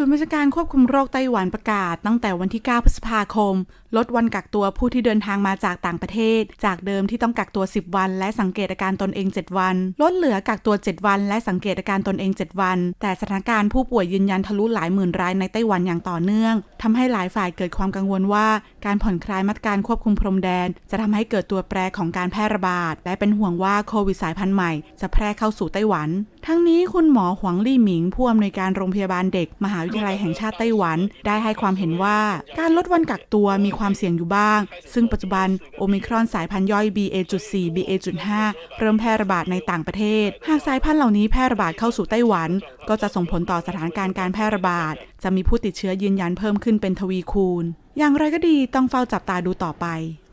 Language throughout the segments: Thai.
ศูนย์บัญชาการควบคุมโรคไต้หวันประกาศ ตั้งแต่วันที่ 9 พฤษภาคม ลดวันกักตัวผู้ที่เดินทางมาจากต่างประเทศ จากเดิมที่ต้องกักตัว 10 วัน และสังเกตอาการตนเอง 7 วัน ลดเหลือกักตัว 7 วัน และสังเกตอาการตนเอง 7 วัน แต่สถานการณ์ผู้ป่วยยืนยันทะลุหลายหมื่นรายในไต้หวันอย่างต่อเนื่องทำให้หลายฝ่ายเกิดความกังวลว่า การผ่อนคลายมาตรการควบคุมพรมแดน จะทำให้เกิดตัวแปรของการแพร่ระบาดและเป็นห่วงว่าโควิดสายพันธุ์ใหม่ จะแพร่เข้าสู่ไต้หวัน ทั้งนี้คุณหมอหวังลี่หมิงผู้อำนวยการโรงพยาบาลเด็ก มหาวิทยาลัยแห่งชาติไต้หวัน ได้ให้ความเห็นว่าการลดวันกักตัวมีความเสี่ยงอยู่บ้าง ซึ่งปัจจุบันโอมิครอนสายพันธุ์ย่อย BA.4 BA.5 เริ่มแพร่ระบาดในต่างประเทศ หากสายพันธุ์เหล่านี้แพร่ระบาดเข้าสู่ไต้หวัน ก็จะส่งผลต่อสถานการณ์การแพร่ระบาด จะมีผู้ติดเชื้อยืนยันเพิ่มขึ้นเป็นทวีคูณ อย่างไรก็ดีต้องเฝ้าจับตาดูต่อไป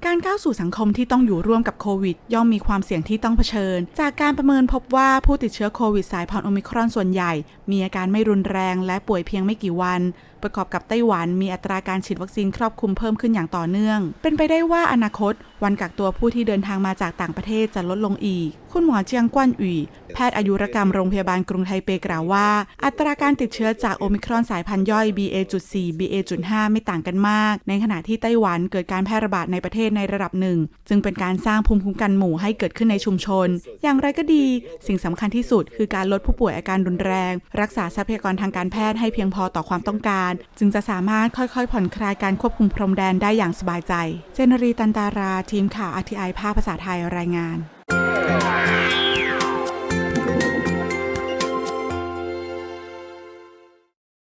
การก้าวสู่สังคมที่ต้องอยู่ร่วมกับโควิด ย่อมมีความเสี่ยงที่ต้องเผชิญ จากการประเมินพบว่าผู้ติดเชื้อโควิดสายพันธุ์โอมิครอนส่วนใหญ่ มีอาการไม่รุนแรงและป่วยเพียงไม่กี่วัน ประกอบกับไต้หวันมีอัตราการฉีดวัคซีนครอบคลุมเพิ่มขึ้นอย่างต่อเนื่อง เป็นไปได้ว่าอนาคต วันกักตัวผู้ที่เดินทางมาจากต่างประเทศจะลดลงอีก คุณหมอเจียงกวนอุ๋ยแพทย์อายุรกรรมโรงพยาบาลกรุงไทเปกล่าวว่า อัตราการติดเชื้อจากโอมิครอนสายพันธุ์ย่อย BA.4 BA.5 ไม่ต่างกันมาก ในขณะที่ไต้หวันเกิดการแพร่ระบาดในประเทศในระดับหนึ่ง จึงเป็นการสร้างภูมิคุ้มกันหมู่ให้เกิดขึ้นในชุมชน อย่างไรก็ดี สิ่งสำคัญที่สุด คือการลดผู้ป่วยอาการรุนแรง รักษาทรัพยากรทางการแพทย์ให้เพียงพอต่อความต้องการ จึงจะสามารถค่อยๆ ผ่อนคลายการควบคุมพรมแดนได้อย่างสบายใจ เจนรีตันตารา ทีมข่าวอาทีไอภาคภาษาไทยรายงาน